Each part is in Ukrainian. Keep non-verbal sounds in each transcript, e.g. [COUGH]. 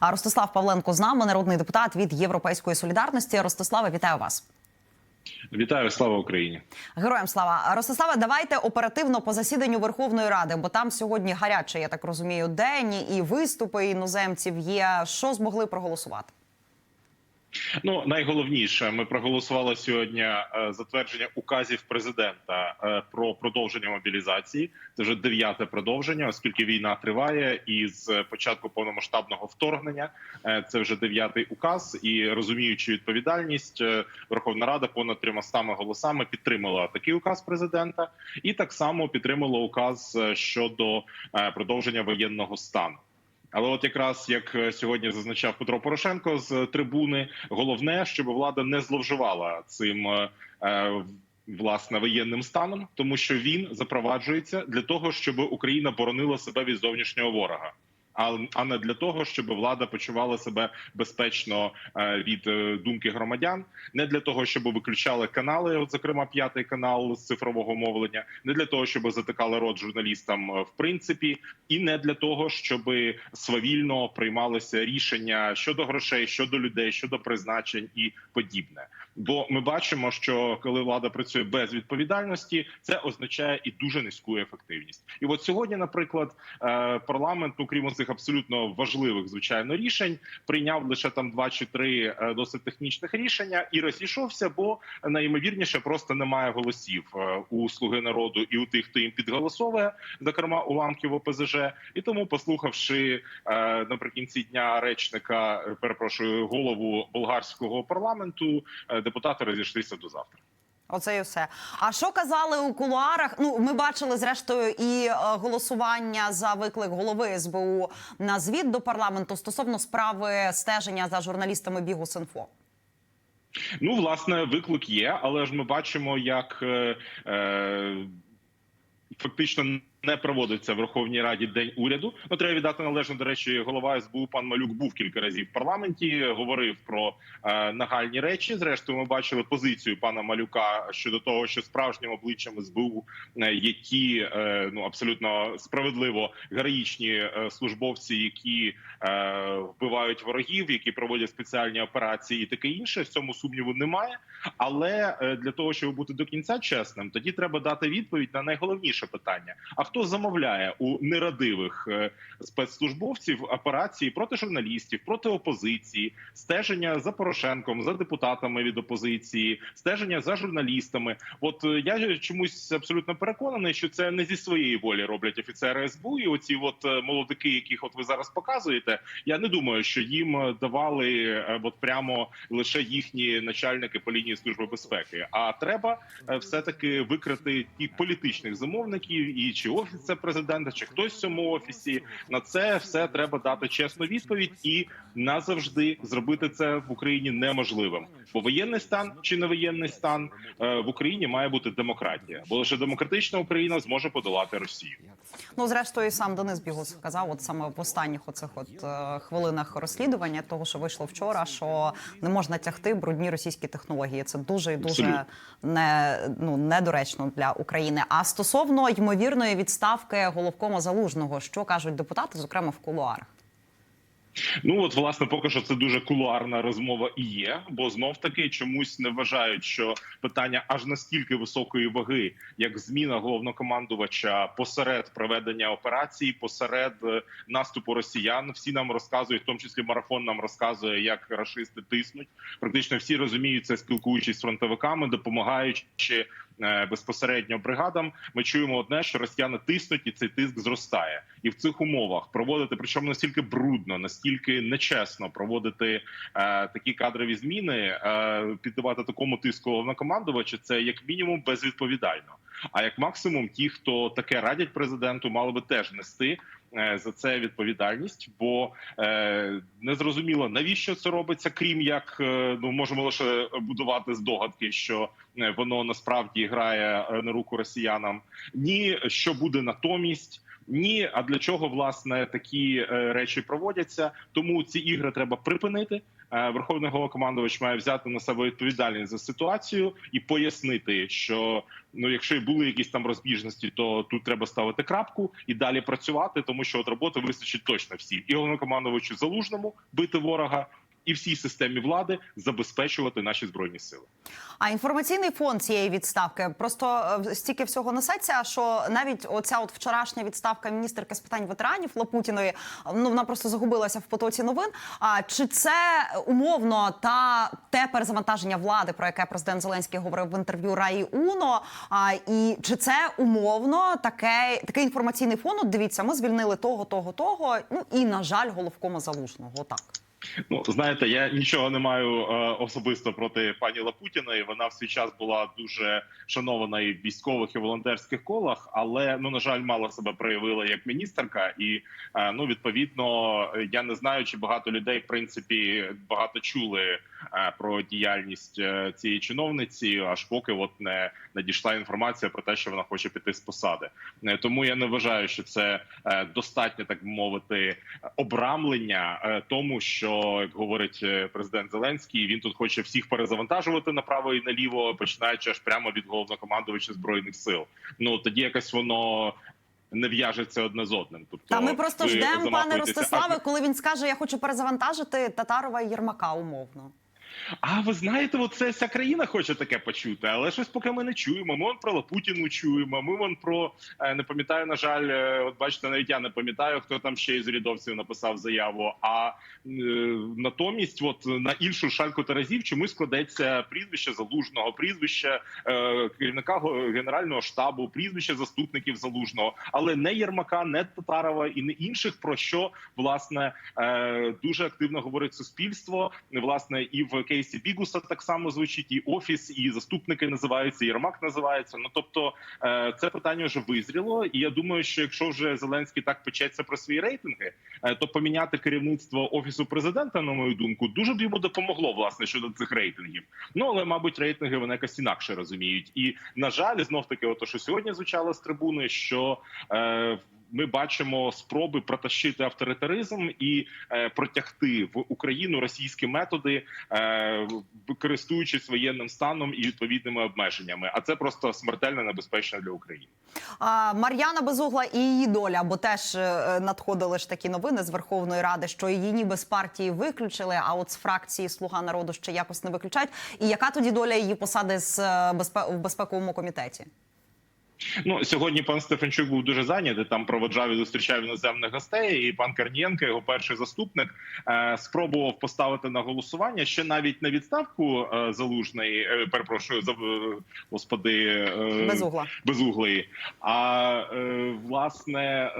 А Ростислав Павленко з нами, народний депутат від Європейської солідарності. Ростиславе, вітаю вас. Вітаю, слава Україні. Героям слава Ростиславе, давайте оперативно по засіданню Верховної Ради, бо там сьогодні гаряче, я так розумію, день і виступи іноземців є. Що змогли проголосувати? Ну найголовніше, ми проголосували сьогодні е, затвердження указів президента е, про продовження мобілізації. Це вже дев'яте продовження, оскільки війна триває, і з початку повномасштабного вторгнення е, це вже дев'ятий указ. І розуміючи відповідальність, Верховна Рада понад 300 голосами підтримала такий указ президента, і так само підтримала указ щодо продовження воєнного стану. Але от якраз як е, сьогодні зазначав Петро Порошенко з трибуни, головне, щоб влада не зловживала цим е, е, власне воєнним станом, тому що він запроваджується для того, щоб Україна боронила себе від зовнішнього ворога. А не для того, щоб влада почувала себе безпечно е, від е, думки громадян, не для того, щоб виключали канали, от зокрема п'ятий канал з цифрового мовлення, не для того, щоб затикали рот журналістам е, в принципі, і не для того, щоб свавільно приймалися рішення щодо грошей, щодо людей, щодо призначень і подібне. Бо ми бачимо, що коли влада працює без відповідальності, це означає і дуже низьку ефективність. І от сьогодні, наприклад, е, парламент, ну крім цих абсолютно важливих звичайно рішень, прийняв лише там два чи три е, досить технічних рішення і розійшовся, бо найімовірніше просто немає голосів е, у слуги народу і у тих, хто їм підголосовує, зокрема уламків ОПЗЖ. І тому, послухавши наприкінці дня речника, перепрошую голову болгарського парламенту, депутати розійшлися до завтра. Оце і все. А що казали у кулуарах? Ну, ми бачили зрештою і е, голосування за виклик голови СБУ на звіт до парламенту стосовно справи стеження за журналістами бігу Синфо. Ну, власне, виклик є, але ж ми бачимо, як е, е, фактично не проводиться в Верховній Раді день уряду. Ну треба віддати належно. До речі, голова СБУ пан Малюк був кілька разів в парламенті. Говорив про е, нагальні речі. Зрештою, ми бачили позицію пана Малюка щодо того, що справжнім обличчям СБУ, е, які е, ну абсолютно справедливо героїчні е, службовці, які е, вбивають ворогів, які проводять спеціальні операції, і таке інше. В цьому сумніву немає. Але е, для того, щоб бути до кінця чесним, тоді треба дати відповідь на найголовніше питання: а хто замовляє у нерадивих е, спецслужбовців операції проти журналістів, проти опозиції, стеження за Порошенком, за депутатами від опозиції, стеження за журналістами? От е, я чомусь абсолютно переконаний, що це не зі своєї волі роблять офіцери СБУ. І оці от е, молодики, яких от ви зараз показуєте. Я не думаю, що їм давали от прямо лише їхні начальники по лінії служби безпеки. А треба все таки викрити тих політичних замовників і чи офіс президента, чи хтось в цьому офісі. На це все треба дати чесну відповідь і назавжди зробити це в Україні неможливим. Бо воєнний стан чи не воєнний стан е, в Україні має бути демократія, бо лише демократична Україна зможе подолати Росію. Ну, зрештою, і сам Денис Бігус сказав, от саме в останніх оцих от е, хвилинах розслідування, того, що вийшло вчора, що не можна тягти брудні російські технології. Це дуже і дуже Абсолютно. не ну недоречно для України. А стосовно ймовірної відставки головкома залужного, що кажуть депутати, зокрема в кулуарах. Ну от власне, поки що це дуже кулуарна розмова і є, бо знов таки чомусь не вважають, що питання аж настільки високої ваги, як зміна головнокомандувача посеред проведення операції, посеред е, наступу росіян. Всі нам розказують, в тому числі марафон нам розказує, як рашисти тиснуть. Практично всі розуміють це, спілкуючись з фронтовиками, допомагаючи безпосередньо бригадам. Ми чуємо одне, що росіяни тиснуть, і цей тиск зростає. І в цих умовах проводити, причому настільки брудно, настільки нечесно проводити е, такі кадрові зміни, е, піддавати такому тиску головнокомандувача, це як мінімум безвідповідально. А як максимум, ті, хто таке радять президенту, мали би теж нести е, за це відповідальність, бо е, не зрозуміло навіщо це робиться, крім як е, ну можемо лише будувати здогадки, що е, воно насправді грає на руку росіянам, ні що буде натомість. Ні, а для чого власне такі речі проводяться? Тому ці ігри треба припинити. Верховний головнокомандувач має взяти на себе відповідальність за ситуацію і пояснити, що ну, якщо були якісь там розбіжності, то тут треба ставити крапку і далі працювати, тому що от роботи вистачить точно всім. І головнокомандувачу залужному бити ворога, і всій системі влади забезпечувати наші збройні сили. А інформаційний фон цієї відставки просто е, стільки всього несеться, що навіть оця от вчорашня відставка міністерки з питань ветеранів Лапутіної, ну вона просто загубилася в потоці новин. А чи це умовно та те перезавантаження влади, про яке президент Зеленський говорив в інтерв'ю Раї Уно? А і чи це умовно таке такий інформаційний фон? От дивіться, ми звільнили того, того, того. Ну і на жаль, головкома залужного. Так. Ну знаєте, я нічого не маю е, особисто проти пані Лапутіної. Вона в свій час була дуже шанована і в військових і волонтерських колах, але ну на жаль, мало себе проявила як міністерка, і е, ну відповідно я не знаю, чи багато людей в принципі багато чули е, про діяльність е, цієї чиновниці, аж поки от не надійшла інформація про те, що вона хоче піти з посади. Е, Тому я не вважаю, що це е, достатньо, так би мовити, обрамлення е, тому, що як говорить е, президент Зеленський, він тут хоче всіх перезавантажувати направо і наліво, починаючи аж прямо від головнокомандувача збройних сил. Ну тоді якось воно. Не в'яжеться одне з одним. Тобто Та ми просто ждемо, пане Ростиславе, коли він скаже, я хочу перезавантажити Татарова і Єрмака умовно. А ви знаєте, от це вся країна хоче таке почути, але щось поки ми не чуємо. Ми вон про Лапутіну чуємо. Ми вон про е, не пам'ятаю. На жаль, е, от бачите, навіть я не пам'ятаю, хто там ще із урядовців написав заяву. А е, натомість, от на іншу шальку таразів чомусь складеться прізвище залужного, прізвище е, керівника генерального штабу, прізвище заступників залужного, але не Єрмака, не Татарова і не інших, про що власне е, дуже активно говорить суспільство. Власне, і в кейсі Бігуса так само звучить, і офіс, і заступники називаються, і Єрмак називається. Ну тобто, е, це питання вже визріло. І я думаю, що якщо вже Зеленський так печеться про свої рейтинги, е, то поміняти керівництво офісу президента, на мою думку, дуже б йому допомогло власне щодо цих рейтингів. Ну але мабуть, рейтинги вони якось інакше розуміють. І на жаль, знов таки, ото що сьогодні звучало з трибуни, що е, ми бачимо спроби протащити авторитаризм і е, протягти в Україну російські методи, е, користуючись воєнним станом і відповідними обмеженнями. А це просто смертельно небезпечно для України. А, Мар'яна Безугла і її доля, бо теж е, надходили ж такі новини з Верховної Ради, що її ніби з партії виключили, а от з фракції Слуга народу ще якось не виключають. І яка тоді доля її посади з безпе... в безпековому комітеті? Ну сьогодні пан Стефанчук був дуже зайнятий. Там проводжав і зустрічав іноземних гостей. І пан Карнієнко, його перший заступник, е, спробував поставити на голосування ще навіть на відставку е, залужної. Е, перепрошую за господи Безугла. безуглої. А власне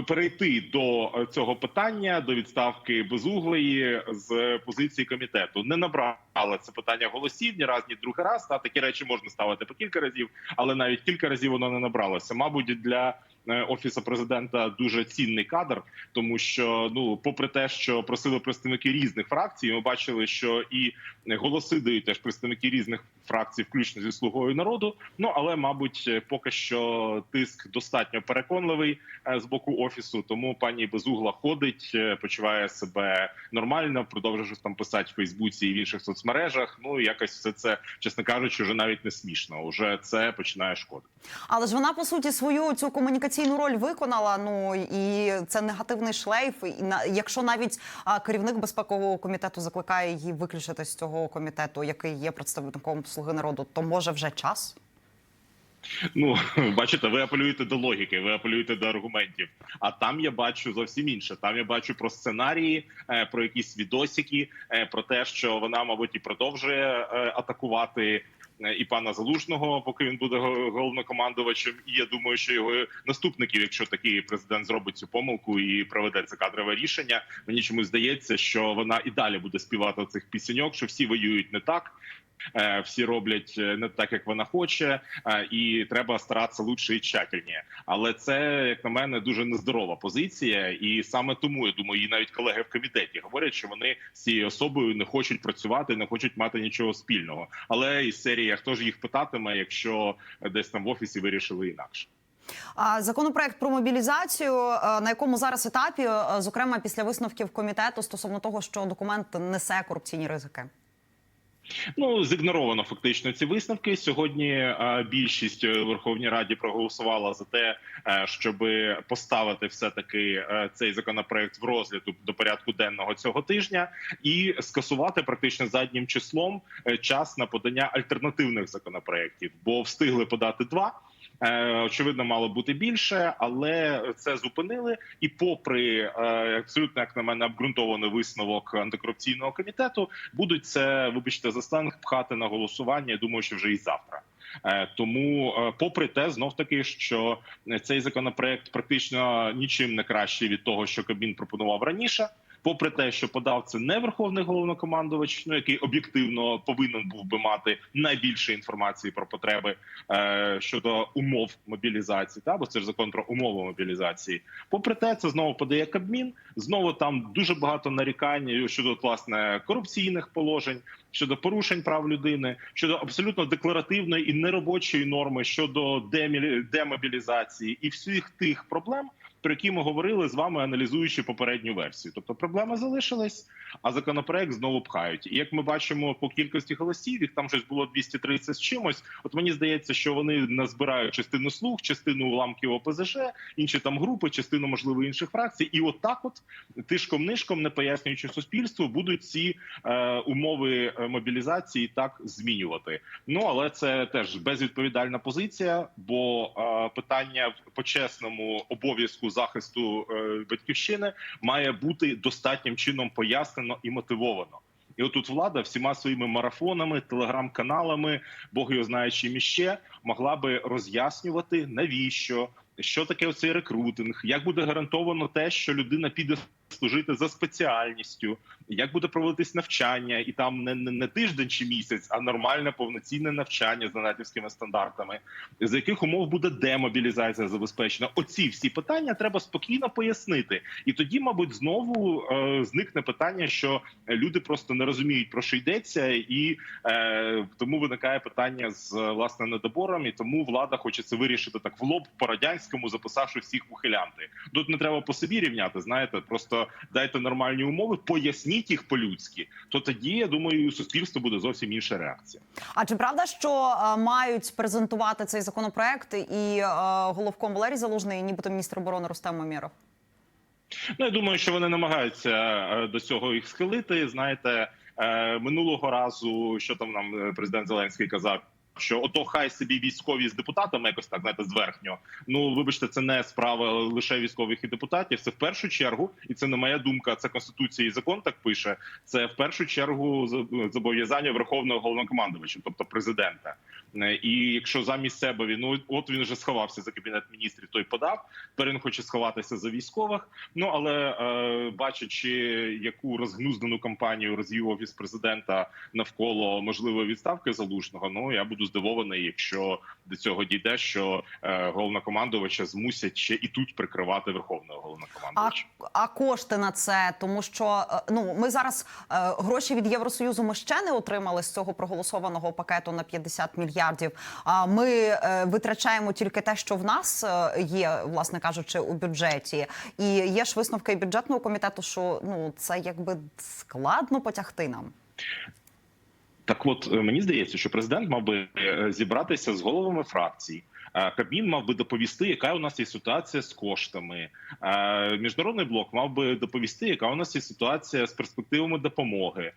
перейти до е, цього питання до відставки безуглої з позиції комітету не набрала це питання голосів ні раз, ні другий раз. Та такі речі можна ставити по кілька разів, але навіть кілька разів воно не набралося. Мабуть, для е, офісу президента дуже цінний кадр, тому що ну, попри те, що просили представники різних фракцій, ми бачили, що і голоси дають теж представники різних фракцій, включно зі слугою народу. Ну але мабуть, е, поки що тиск достатньо переконливий е, з боку офісу. Тому пані Безугла ходить, почуває себе нормально, продовжує там писати в Фейсбуці і в інших соцмережах. Ну якось все це, чесно кажучи, вже навіть не смішно. Уже це починає шкодити. Але ж вона по суті свою цю комунікаційну роль виконала. Ну і це негативний шлейф. І на якщо навіть керівник безпекового комітету закликає її виключити з цього комітету, який є представником слуги народу, то може вже час. Ну [LAUGHS] бачите, ви апелюєте до логіки, ви апелюєте до аргументів. А там я бачу зовсім інше. Там я бачу про сценарії, е, про якісь відосики, е, про те, що вона, мабуть, і продовжує е, атакувати. Е, І пана залужного, поки він буде го- головнокомандувачем, і я думаю, що його наступників, якщо такий президент зробить цю помилку і проведе це кадрове рішення, мені чомусь здається, що вона і далі буде співати цих пісеньок, що всі воюють не так, всі роблять е, не так, як вона хоче, е, і треба старатися лучше і тщательніше. Але це, як на мене, дуже нездорова позиція, і саме тому я думаю, і навіть колеги в комітеті говорять, що вони з цією особою не хочуть працювати, не хочуть мати нічого спільного. Але із серії хто ж їх питатиме, якщо десь там в офісі вирішили інакше. А законопроект про мобілізацію, е, на якому зараз етапі, е, зокрема після висновків комітету стосовно того, що документ несе корупційні ризики. Ну зігноровано фактично ці висновки. Сьогодні е, більшість в Верховній Раді проголосувала за те, е, щоб поставити все таки цей законопроект в розгляд до порядку денного цього тижня і скасувати практично заднім числом е, час на подання альтернативних законопроєктів, бо встигли подати два. Е, Очевидно, мало бути більше, але це зупинили. І, попри е, абсолютно, як на мене, обґрунтований висновок антикорупційного комітету, будуть це, вибачте, за сленг пхати на голосування. Я думаю, що вже і завтра. Е, Тому, попри те, знов таки, що цей законопроект практично нічим не кращий від того, що Кабмін пропонував раніше. Попри те, що подав це не верховний головнокомандувач, ну який об'єктивно повинен був би мати найбільше інформації про потреби е, щодо умов мобілізації, та бо це ж закон про умови мобілізації. Попри те, це знову подає Кабмін. Знову там дуже багато нарікань щодо власне корупційних положень, щодо порушень прав людини, щодо абсолютно декларативної і неробочої норми щодо демобілізації і всіх тих проблем. Про які ми говорили з вами, аналізуючи попередню версію, тобто проблема залишилась, а законопроект знову пхають. І як ми бачимо по кількості голосів, їх там щось було 230 з чимось. От мені здається, що вони назбирають частину слуг, частину уламків ОПЗЖ, інші там групи, частину можливо інших фракцій. І от от тишком нишком, не пояснюючи суспільству, будуть ці е, умови е, мобілізації так змінювати. Ну але це теж безвідповідальна позиція, бо е, питання в почесному обов'язку захисту е, батьківщини має бути достатнім чином пояснено і мотивовано. І отут влада всіма своїми марафонами, телеграм-каналами, Бог його знає чим іще, могла би роз'яснювати навіщо, що таке оцей рекрутинг, як буде гарантовано те, що людина піде служити за спеціальністю, як буде проводитись навчання, і там не, не, не тиждень чи місяць, а нормальне повноцінне навчання з натівськими стандартами, за яких умов буде демобілізація забезпечена. Оці всі питання треба спокійно пояснити. І тоді, мабуть, знову е, зникне питання, що люди просто не розуміють про що йдеться, і е, тому виникає питання з власне недобором. І тому влада хоче це вирішити так в лоб по радянському, записавши всіх ухилянти. Тут не треба по собі рівняти. Знаєте, просто дайте нормальні умови, поясніть їх по-людськи. То тоді я думаю, у суспільства буде зовсім інша реакція. А чи правда, що е, мають презентувати цей законопроект і е, головком Валерій Залужний, і нібито міністр оборони Рустем Умєров? Ну, я думаю, що вони намагаються е, до цього їх схилити. Знаєте, е, минулого разу, що там нам президент Зеленський казав. Що ото хай собі військові з депутатами якось так знаєте, зверхньо. Ну вибачте, це не справа лише військових і депутатів. Це в першу чергу, і це не моя думка. Це конституція і закон так пише. Це в першу чергу зобов'язання верховного головнокомандувача, тобто президента. Е, І якщо замість себе він ну от він вже сховався за кабінет міністрів, той подав. Перен хоче сховатися за військових. Ну але е, бачачи, яку розгнуздану кампанію розвів офіс президента навколо можливої відставки залужного, ну я буду здивований, якщо до цього дійде, що е, головнокомандувача змусять ще і тут прикривати верховного А, головнокомандувача. а кошти на це, тому що е, ну ми зараз е, гроші від Євросоюзу ми ще не отримали з цього проголосованого пакету на 50 мільярдів. А ми витрачаємо тільки те, що в нас є, власне кажучи, у бюджеті. І є ж висновки бюджетного комітету, що ну це якби складно потягти нам. Так, от е, мені здається, що президент мав би е, зібратися з головами фракцій. Е, Кабмін мав би доповісти, яка у нас є ситуація з коштами. Міжнародний блок мав би доповісти, яка у нас є ситуація з перспективами допомоги.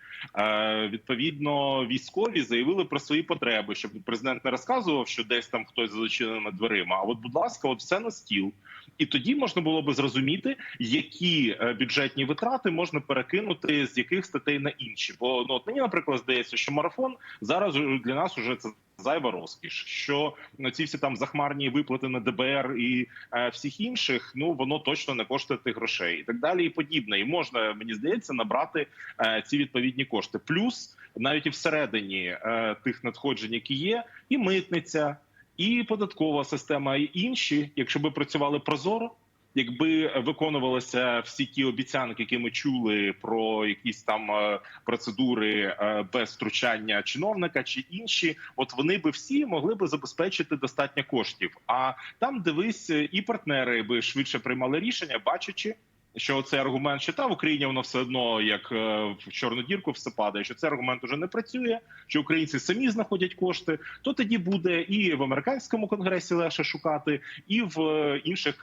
Відповідно, військові заявили про свої потреби, щоб президент не розказував, що десь там хтось за зачиненими дверима. А от, будь ласка, от все на стіл. І тоді можна було би зрозуміти, які е, бюджетні витрати можна перекинути з яких статей на інші. Бо ну от мені, наприклад, здається, що марафон зараз для нас уже це зайва розкіш. Що ну, ці всі там захмарні виплати на ДБР і е, всіх інших, ну воно точно не коштує тих грошей, і так далі, і подібне. І можна мені здається набрати е, ці відповідні кошти. Плюс навіть і всередині е, тих надходжень, які є, і митниця, і податкова система, і інші, якщо би працювали прозоро. Якби виконувалися всі ті обіцянки, які ми чули про якісь там е, процедури е, без втручання чиновника чи інші, от вони би всі могли би забезпечити достатньо коштів. А там дивись, і партнери би швидше приймали рішення, бачачи. Що цей аргумент, що та в Україні воно все одно як е, в чорну дірку все падає. Що цей аргумент уже не працює, що українці самі знаходять кошти, то тоді буде і в американському конгресі легше шукати, і в інших інших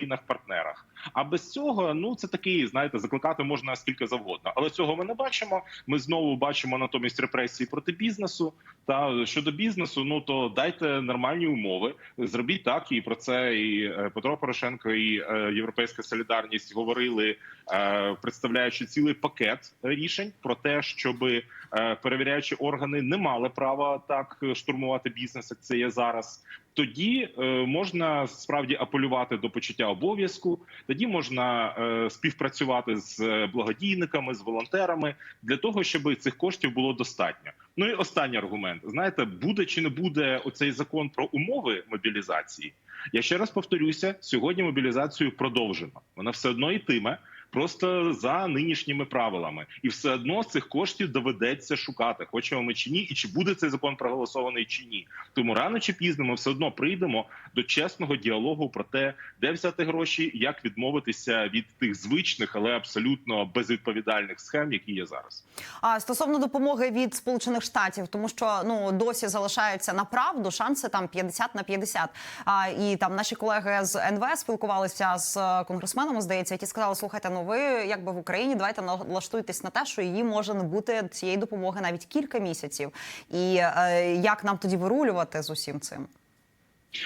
країнах-партнерах. А без цього ну це такий, знаєте, закликати можна скільки завгодно, але цього ми не бачимо. Ми знову бачимо натомість репресії проти бізнесу. Та щодо бізнесу, ну то дайте нормальні умови. Зробіть так, і про це і е, Петро Порошенко, і е, Європейська Солідарність говорили, е, представляючи цілий пакет рішень про те, щоби е, перевіряючі органи не мали права так штурмувати бізнес, як це є зараз. Тоді е, можна справді апелювати до почуття обов'язку. Тоді можна е, співпрацювати з е, благодійниками, з волонтерами для того, щоб цих коштів було достатньо. Ну і останній аргумент: знаєте, буде чи не буде оцей закон про умови мобілізації? Я ще раз повторюся: сьогодні мобілізацію продовжено. Вона все одно йтиме. Просто за нинішніми правилами, і все одно цих коштів доведеться шукати, хочемо ми чи ні, і чи буде цей закон проголосований чи ні. Тому рано чи пізно ми все одно прийдемо до чесного діалогу про те, де взяти гроші, як відмовитися від тих звичних, але абсолютно безвідповідальних схем, які є зараз. А стосовно допомоги від Сполучених Штатів, тому що ну досі залишаються на правду шанси там 50 на 50. А і там наші колеги з НВ спілкувалися з конгресменами, здається, які сказали: слухайте, ну ви якби в Україні давайте налаштуйтесь на те, що її може не бути цієї допомоги навіть кілька місяців. І е, як нам тоді вирулювати з усім цим?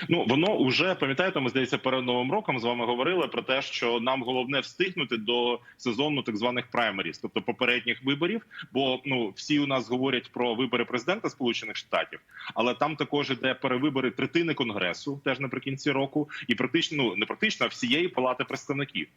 Ну воно вже пам'ятаєте, ми здається, перед новим роком з вами говорили про те, що нам головне встигнути до сезону так званих праймеріс, тобто попередніх виборів. Бо ну всі у нас говорять про вибори президента Сполучених Штатів, але там також іде перевибори третини конгресу, теж наприкінці року, і практично ну не практично а всієї палати представників.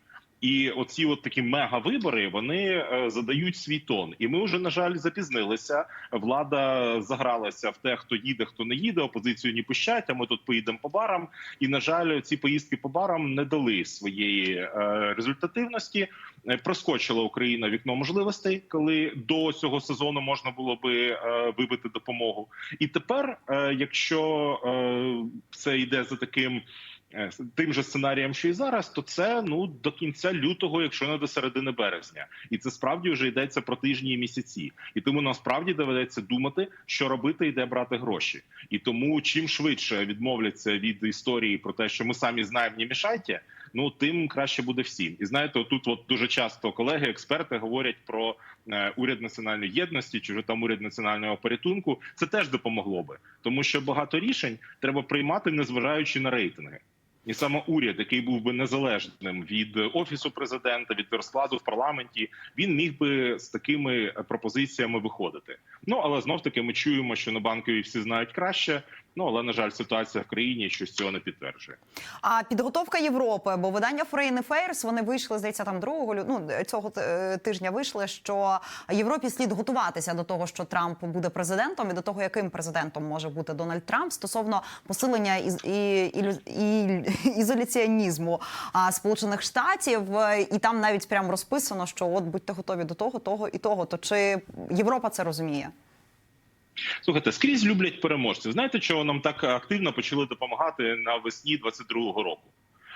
І оці от такі мегавибори вони е, задають свій тон. І ми вже на жаль запізнилися. Влада загралася в те, хто їде, хто не їде. Опозицію не пущать, а ми тут поїдемо по барам. І на жаль, ці поїздки по барам не дали своєї е, результативності. Е, Проскочила Україна вікно можливостей, коли до цього сезону можна було би вибити допомогу. І тепер, якщо це йде за таким. Е, Тим же сценарієм, що і зараз, то це ну до кінця лютого, якщо не до середини березня, і це справді вже йдеться про тижні і місяці. І тому насправді доведеться думати, що робити і де брати гроші. І тому чим швидше відмовляться від історії про те, що ми самі знаємо, не мішайте, ну тим краще буде всім. І знаєте, тут от дуже часто колеги, експерти говорять про е, уряд національної єдності, чи вже там уряд національного порятунку. Це теж допомогло би, тому що багато рішень треба приймати, незважаючи на рейтинги. І саме уряд, який був би незалежним від офісу президента, від розкладу в парламенті, він міг би з такими пропозиціями виходити. Ну але знов таки ми чуємо, що на банкові всі знають краще. Ну але на жаль, ситуація в країні щось цього не підтверджує. А підготовка Європи, бо видання Foreign Affairs, вони вийшли, здається, там другого лю- ну, цього е, тижня вийшли, що Європі слід готуватися до того, що Трамп буде президентом, і до того, яким президентом може бути Дональд Трамп стосовно посилення із і, ізоляціонізму Сполучених Штатів, і там навіть прямо розписано, що от будьте готові до того, того і того. То чи Європа це розуміє? Слухайте, скрізь люблять переможців. Знаєте, чого нам так активно почали допомагати навесні 22-го року?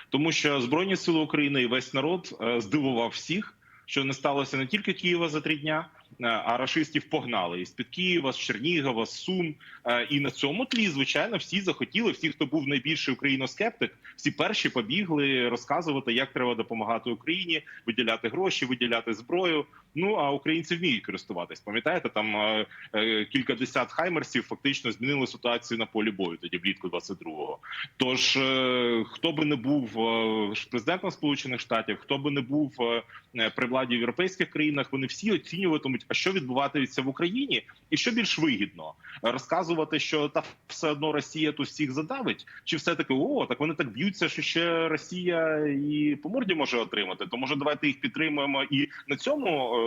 Тому що збройні сили України і весь народ е, здивував всіх, що не сталося не тільки Києва за три дня, е, а рашистів погнали із під Києва, з Чернігова, з Сум. Е, І на цьому тлі, звичайно, всі захотіли. Всі, хто був найбільший україноскептик, всі перші побігли розказувати, як треба допомагати Україні, виділяти гроші, виділяти зброю. Ну а українці вміють користуватись. Пам'ятаєте, там е, е, кілька десят хаймерсів фактично змінили ситуацію на полі бою тоді влітку 22-го. Тож е, хто би не був е, президентом Сполучених Штатів, хто би не був при владі в європейських країнах, вони всі оцінюватимуть, а що відбуватиметься в Україні, і що більш вигідно розказувати, що та все одно Росія тут всіх задавить, чи все таки о, так вони так б'ються, що ще Росія і по морді може отримати. То може давайте їх підтримуємо і на цьому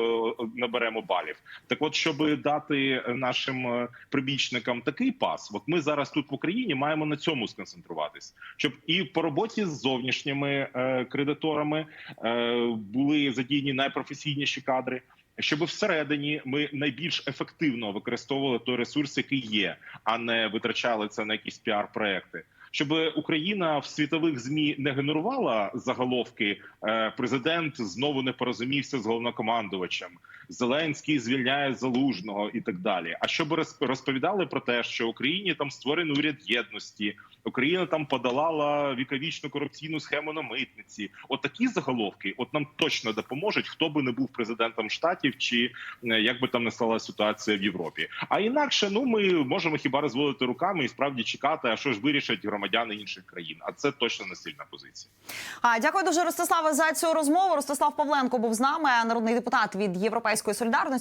наберемо балів. Так, от щоб дати нашим е, прибічникам такий пас, от ми зараз тут в Україні маємо на цьому сконцентруватись, щоб і по роботі з зовнішніми е, кредиторами е, були задіяні найпрофесійніші кадри. Щоб всередині ми найбільш ефективно використовували той ресурс, який є, а не витрачали це на якісь піар-проекти. Щоб Україна в світових змі не генерувала заголовки е, президент знову не порозумівся з головнокомандувачем. Зеленський звільняє залужного і так далі. А щоб роз- розповідали про те, що Україні там створений уряд єдності, Україна там подолала віковічну корупційну схему на митниці. От такі заголовки, от нам точно допоможуть, хто би не був президентом штатів, чи е, як би там не стала ситуація в Європі. А інакше, ну ми можемо хіба розводити руками і справді чекати, а що ж вирішать громадяни інших країн. А це точно не сильна позиція. А дякую дуже, Ростиславе, за цю розмову. Ростислав Павленко був з нами, народний депутат від Європейської солідарності.